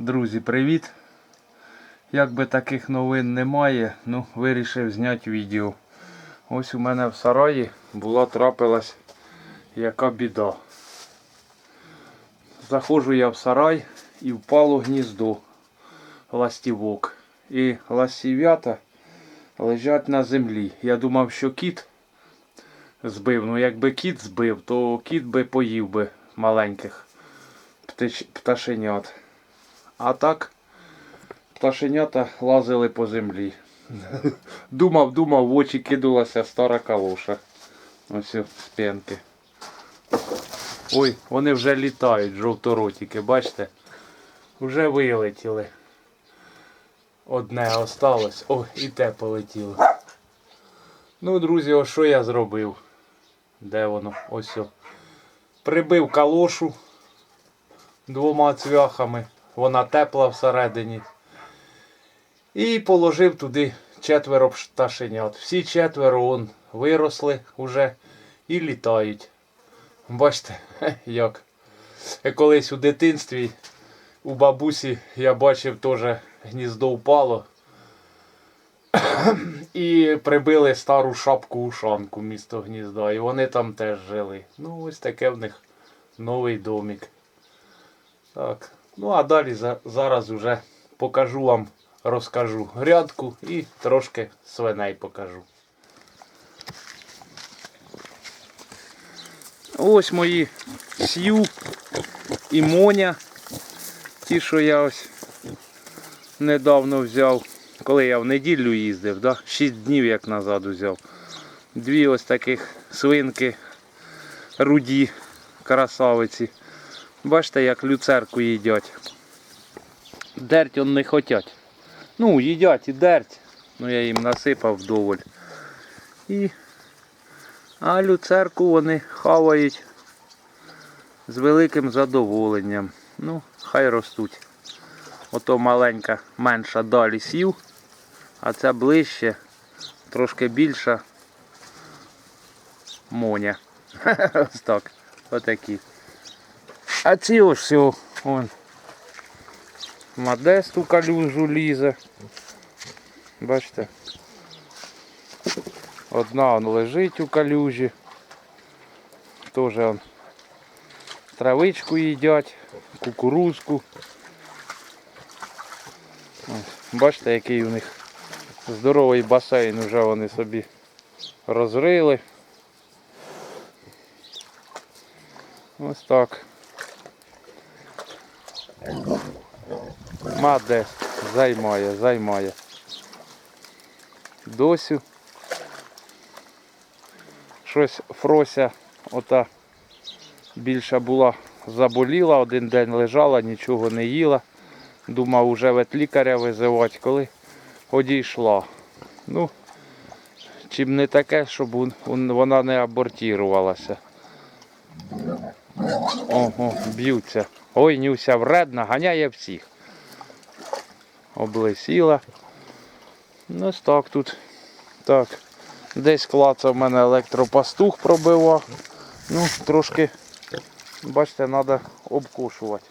Друзі, привіт! Якби таких новин немає, ну вирішив зняти відео. Ось у мене в сараї була трапилась яка біда. Заходжу я в сарай і впало гніздо ластівок. І ластів'ята лежать на землі. Я думав, що кіт збив. Ну якби кіт збив, то кіт би поїв би маленьких пташенят. А так пташенята лазили по землі. Думав, думав, в очі кидалася стара калоша. Ось з п'янки. Ой, вони вже літають, жовторотики, бачите? Вже вилетіли. Одне осталось. О, і те полетіло. Ну, друзі, ось що я зробив? Де воно? Ось. о. Прибив калошу двома цвяхами. Вона тепла всередині. І положив туди четверо пташенят. Всі четверо он виросли вже і літають. Бачите, як. Колись у дитинстві у бабусі я бачив теж гніздо впало. І прибили стару шапку ушанку місто гнізда. І вони там теж жили. Ну, ось таке в них новий домик. Так. Ну а далі за, зараз вже покажу вам, розкажу грядку і трошки свиней покажу. Ось мої сью і моня. Ті, що я ось недавно взяв, коли я в неділю їздив, да? 6 днів як назад взяв. Дві ось таких свинки руді, красавиці. Бачите, як люцерку їдять. Дерть он не хотять. Ну, їдять і дерть. Ну я їм насипав вдоволь. І... А люцерку вони хавають з великим задоволенням. Ну, хай ростуть. Ото маленька, менша далі сів, а ця ближче, трошки більша моня. Ось так. Отакі. А ці ось все, вон. Модест у калюжу лізе. Бачите? Одна он лежить у калюжі. Теж он травичку їдять, кукурузку. Бачите, який у них здоровий басейн вже вони собі розрили. Ось так. Маде займає, займає. Досю. Щось Фрося ота більше була заболіла, один день лежала, нічого не їла. Думав уже ветлікаря визивати, коли одійшла. Ну, чим не таке, щоб он- он- вона не абортірувалася. Ого, б'ються. Ой, Нюся вредна, ганяє всіх. Облисіла. Ну ось так тут. Так. Десь клацав мене електропастух пробивав. Ну, трошки, бачите, треба обкушувати.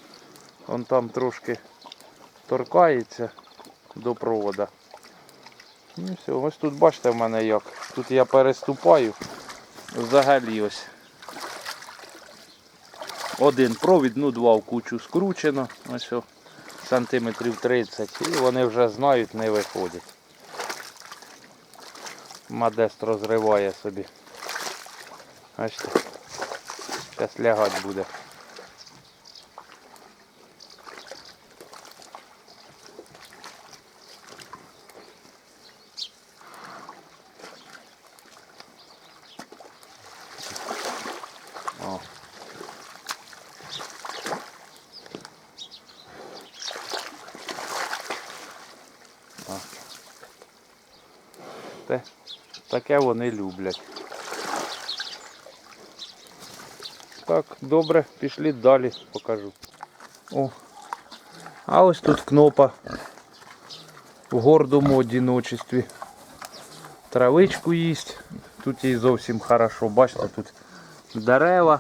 Вон там трошки торкається до провода. Ну все, ось тут бачите в мене як. Тут я переступаю. Взагалі ось. Один провід, ну два в кучу скручено. Ось сантиметрів 30. І вони вже знають, не виходять. Модест розриває собі. Бачите. Зараз лягати буде. О. Те, таке вони люблять. Так, добре, пішли далі, покажу. О, а ось тут кнопа в гордому одиночестві. Травичку їсть. Тут їй зовсім хорошо. Бачите, тут дерева,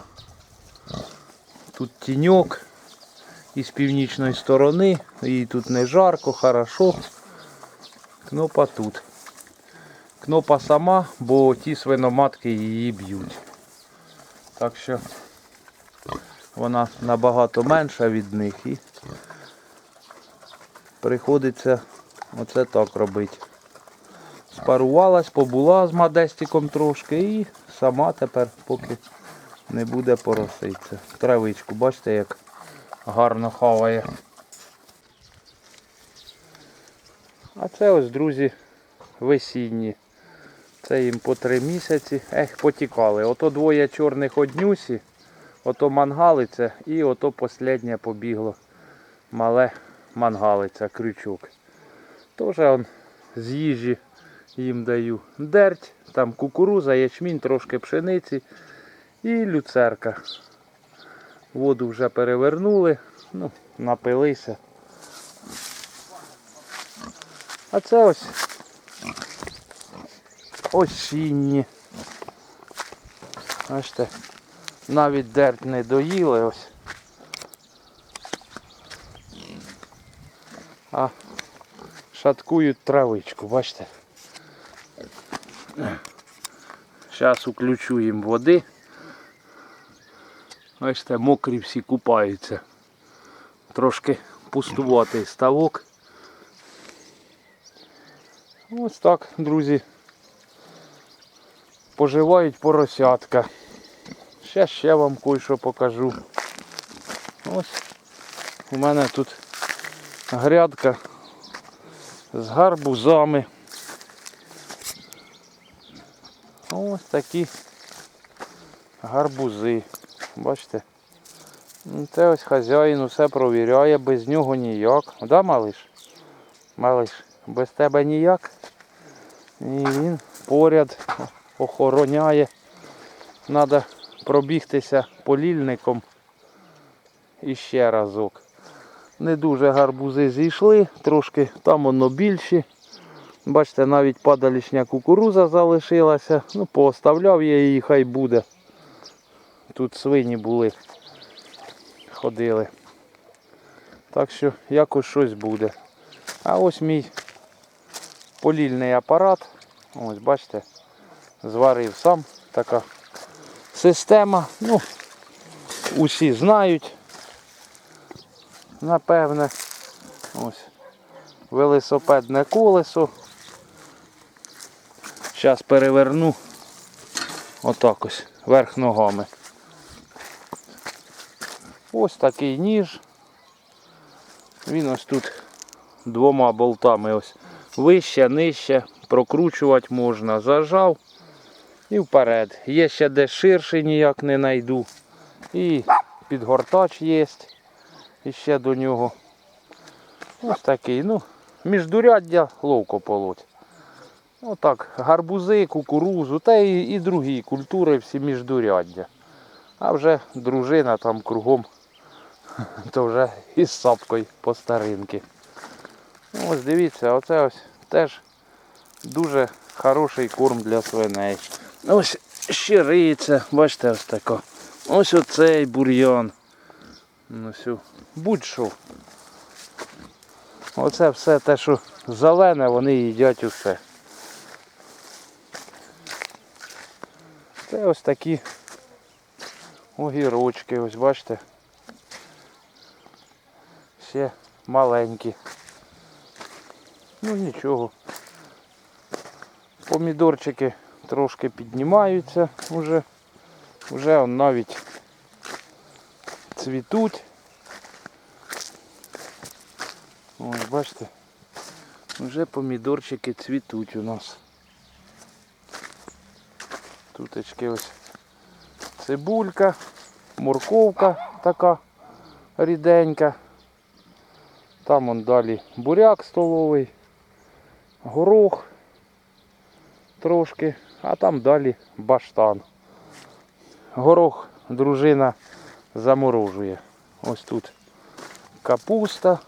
тут тіньок. із північної сторони. Їй тут не жарко, хорошо. Кнопа тут. Кнопа сама, бо ті свиноматки її б'ють. Так що вона набагато менша від них і приходиться оце так робити. Спарувалась, побула з модестиком трошки і сама тепер поки не буде пороситися. Травичку, бачите, як гарно хаває. А це ось, друзі, весінні. Це їм по три місяці. Ех, потікали. Ото двоє чорних однюсі, ото мангалиця і ото останнє побігло. Мале мангалиця, крючок. Тоже он з їжі їм даю дерть, там кукуруза, ячмінь, трошки пшениці і люцерка. Воду вже перевернули, ну, напилися. А це ось осінні. Бачите, навіть дерть не доїли ось. А шаткують травичку, бачите? Зараз уключу їм води. Бачите, мокрі всі купаються. Трошки пустуватий ставок. Ось так, друзі. Поживають поросятка. Ще ще вам кое-що покажу. Ось у мене тут грядка з гарбузами. Ось такі гарбузи. Бачите? Ну, Це ось хазяїн усе провіряє, без нього ніяк. Да, малиш? Малиш, без тебе ніяк. І він поряд охороняє. Треба пробігтися полільником іще разок. Не дуже гарбузи зійшли, трошки там воно більші. Бачите, навіть падалішня кукуруза залишилася. Ну, пооставляв я її, хай буде. Тут свині були, ходили. Так що якось щось буде. А ось мій полільний апарат. Ось бачите, зварив сам така система. Ну, усі знають. Напевне. Ось. Велосипедне колесо. Зараз переверну отак ось верх ногами. Ось такий ніж. Він ось тут двома болтами ось вище, нижче, прокручувати можна. Зажав і вперед. Є ще де ширший ніяк не знайду. І підгортач є. І ще до нього. Ось такий. Ну, міждуряддя ловко полоть. Отак, гарбузи, кукурузу, та і, і другі культури всі міждуряддя. А вже дружина там кругом, то вже із сапкою по старинки. Ну, Ось дивіться, оце ось теж дуже хороший корм для свиней. Ось щириця, бачите, ось тако. Ось оцей бур'ян. Ну будь-що. Оце все те, що зелене, вони їдять усе. Це ось такі огірочки, ось бачите. Ще маленькі. Ну нічого. Помідорчики трошки піднімаються вже. Вже навіть цвітуть. Ось бачите, вже помідорчики цвітуть у нас. Туточки ось цибулька, морковка така ріденька. Там он далі буряк столовий, горох трошки, а там далі баштан. Горох дружина заморожує. Ось тут капуста,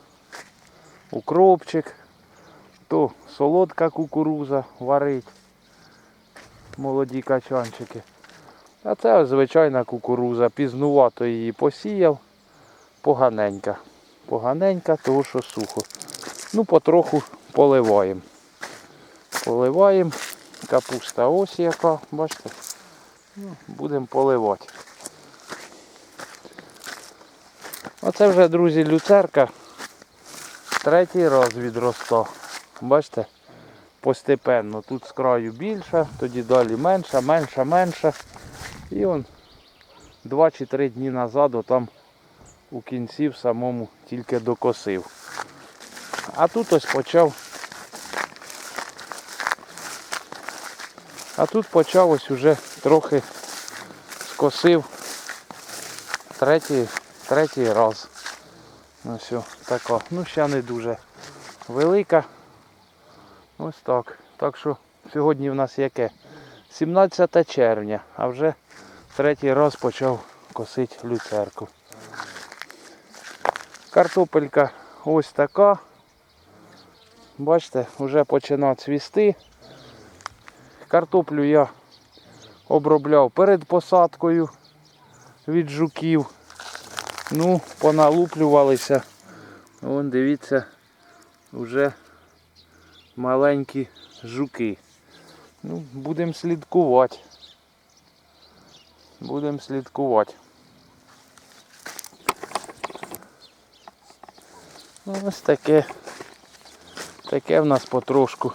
укропчик, то солодка кукуруза варить, молоді качанчики. А це звичайна кукуруза. Пізнувато її посіяв, поганенька. поганенька, тому що сухо. Ну, потроху поливаємо. Поливаємо. Капуста ось яка, бачите? Ну, будемо поливати. Оце вже, друзі, люцерка. Третій раз відроста. Бачите? Постепенно. Тут з краю більше, тоді далі менша, менша, менша. І он два чи три дні назад отам у кінці в самому тільки докосив. А тут ось почав. А тут почав ось уже трохи скосив третій, третій раз. Ну все, така. Ну ще не дуже велика. Ось так. Так що сьогодні в нас яке? 17 червня, а вже третій раз почав косити люцерку. Картопелька ось така. Бачите, вже починає цвісти. Картоплю я обробляв перед посадкою від жуків. Ну, поналуплювалися. Вон, дивіться, вже маленькі жуки. Ну, будемо слідкувати. Будемо слідкувати. Ну, ось таке. Таке в нас потрошку.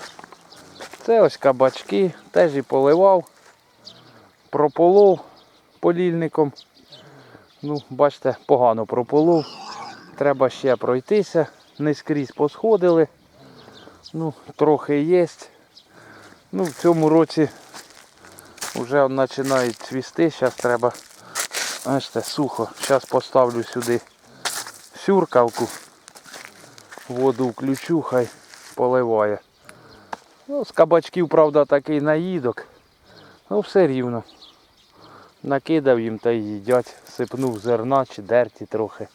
Це ось кабачки, теж і поливав, прополов полільником. Ну, бачите, погано прополов. Треба ще пройтися. Не скрізь посходили. Ну, трохи є. Ну, в цьому році вже починають цвісти. Зараз треба, бачите, сухо. Зараз поставлю сюди сюркавку. Воду включу, хай поливає. Ну, з кабачків, правда, такий наїдок. Ну, все рівно. Накидав їм та й їдять, сипнув зерна чи дерті трохи.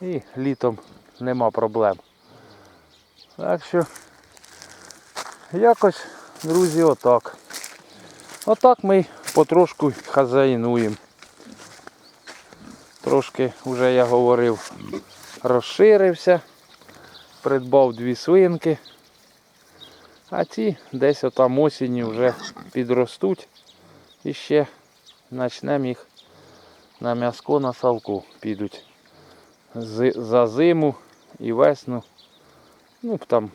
І літом нема проблем. Так що якось, друзі, отак. Отак ми потрошку хазяїнуємо. Трошки, вже я говорив, розширився, придбав дві свинки. А ці десь отам осінню вже підростуть і ще почнемо їх на м'яско на салку підуть. За зиму і весну. Ну там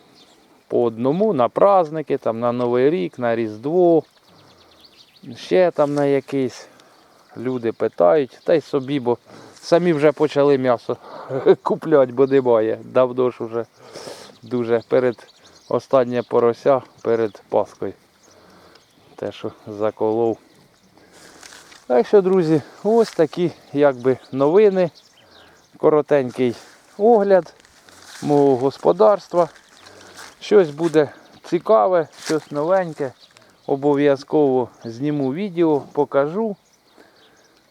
по одному на праздники, там на Новий рік, на Різдво. Ще там на якийсь. Люди питають, та й собі, бо самі вже почали м'ясо купляти, бо немає. Давно ж уже дуже перед останнє порося перед Паскою. Те, що заколов. Так що, друзі, ось такі якби новини. Коротенький огляд мого господарства. Щось буде цікаве, щось новеньке. Обов'язково зніму відео, покажу.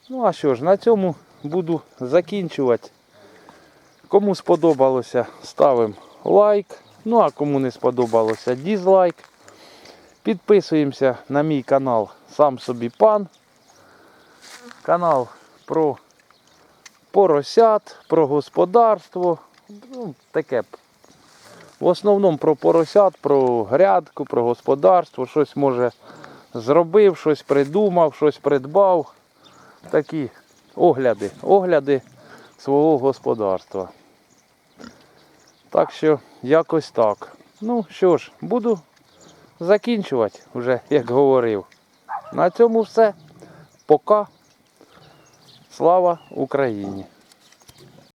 Ну а що ж, на цьому буду закінчувати. Кому сподобалося, ставимо лайк. Ну а кому не сподобалося, дізлайк. Підписуємося на мій канал Сам собі пан. Канал про поросят, про господарство. Ну, таке. В основному про поросят, про грядку, про господарство, щось може зробив, щось придумав, щось придбав. Такі огляди, огляди свого господарства. Так що якось так. Ну що ж, буду закінчувати вже, як говорив. На цьому все. Пока. Слава Україні!